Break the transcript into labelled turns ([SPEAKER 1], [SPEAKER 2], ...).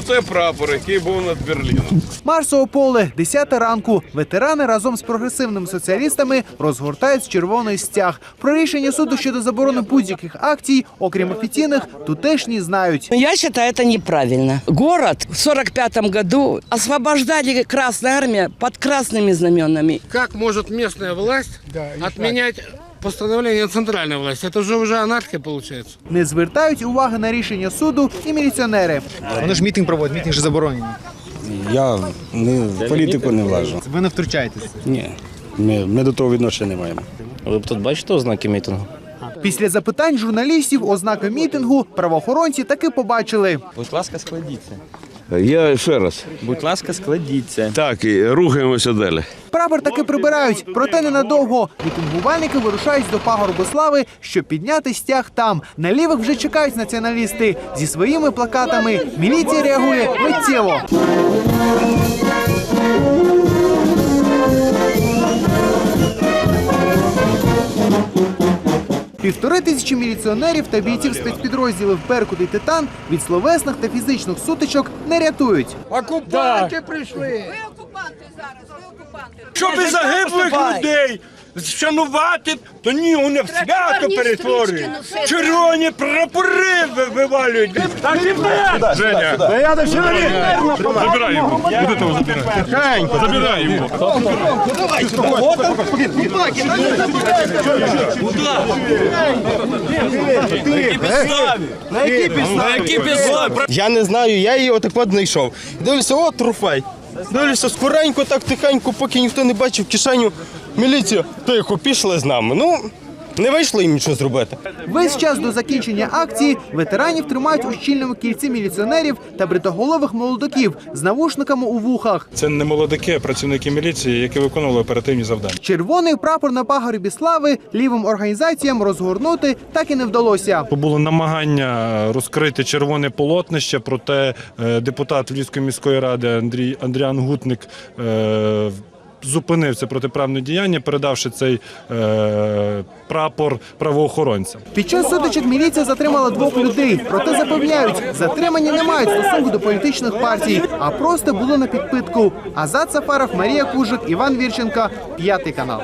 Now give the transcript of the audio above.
[SPEAKER 1] Оце прапор, який був над Берліном.
[SPEAKER 2] Марсово поле, 10 ранку. Ветерани разом з прогресивними соціалістами розгортають червоний стяг. Про рішення суду щодо заборони будь-яких акцій, окрім офіційних, тутешні знають.
[SPEAKER 3] Я считаю, это неправильно. Город в 45 году освобождали Красная Армия под красными знаменами.
[SPEAKER 4] Как может местная власть отменять постановление центральной власти? Это же уже анархия получается.
[SPEAKER 2] Не звертають уваги на рішення суду і міліціонери.
[SPEAKER 5] Вони ж мітинг проводять, мітинг же заборонений.
[SPEAKER 6] Я не, в політику не влажу.
[SPEAKER 5] Ви не втручаєтесь.
[SPEAKER 6] Ні. Ми, ми до того відношення не маємо.
[SPEAKER 7] Ви б тут бачите ознаки мітингу?
[SPEAKER 2] Після запитань журналістів ознаки мітингу правоохоронці таки побачили.
[SPEAKER 8] Будь ласка, складіться.
[SPEAKER 1] Я ще раз.
[SPEAKER 8] Будь ласка, складіться.
[SPEAKER 1] Так, і рухаємося далі.
[SPEAKER 2] Прапор таки прибирають, проте ненадовго. Мітингувальники вирушають до пагорбу слави, щоб підняти стяг там. На лівих вже чекають націоналісти зі своїми плакатами. Міліція реагує миттєво. Півтори тисячі міліціонерів та бійців спецпідрозділів Беркут і Титан від словесних та фізичних сутичок не рятують.
[SPEAKER 4] Окупанти прийшли. Ви окупанти зараз. Ви окупанти.
[SPEAKER 9] Щоб загиблих людей вшанувати, то ні, вони в свято перетворюють. Червоні прапори вивалюють. Так і вперед! Женя! Забирай його. Куди того забирати? Тихенько, забирай його. На якій підставі?
[SPEAKER 7] Я не знаю, я її отак от знайшов. Дивлюся, о, трофей. Дивлюся, скоренько, так тихенько, поки ніхто не бачив кишеню. Міліція, тихо, пішли з нами. Ну, не вийшло їм нічого зробити.
[SPEAKER 2] Весь час до закінчення акції ветеранів тримають у щільному кільці міліціонерів та бритоголових молодиків з навушниками у вухах.
[SPEAKER 9] Це не молодики, а працівники міліції, які виконували оперативні завдання.
[SPEAKER 2] Червоний прапор на пагорбі слави лівим організаціям розгорнути так і не вдалося.
[SPEAKER 9] Було намагання розкрити червоне полотнище, проте е, депутат Львівської міської ради Андрій Андріан Гутник зупинив це протиправне діяння, передавши цей е, прапор правоохоронцям.
[SPEAKER 2] Під час сутичок міліція затримала двох людей. Проте запевняють, затримані не мають стосунку до політичних партій, а просто було на підпитку. Азат Сафаров, Марія Кужик, Іван Вірченка, п'ятий канал.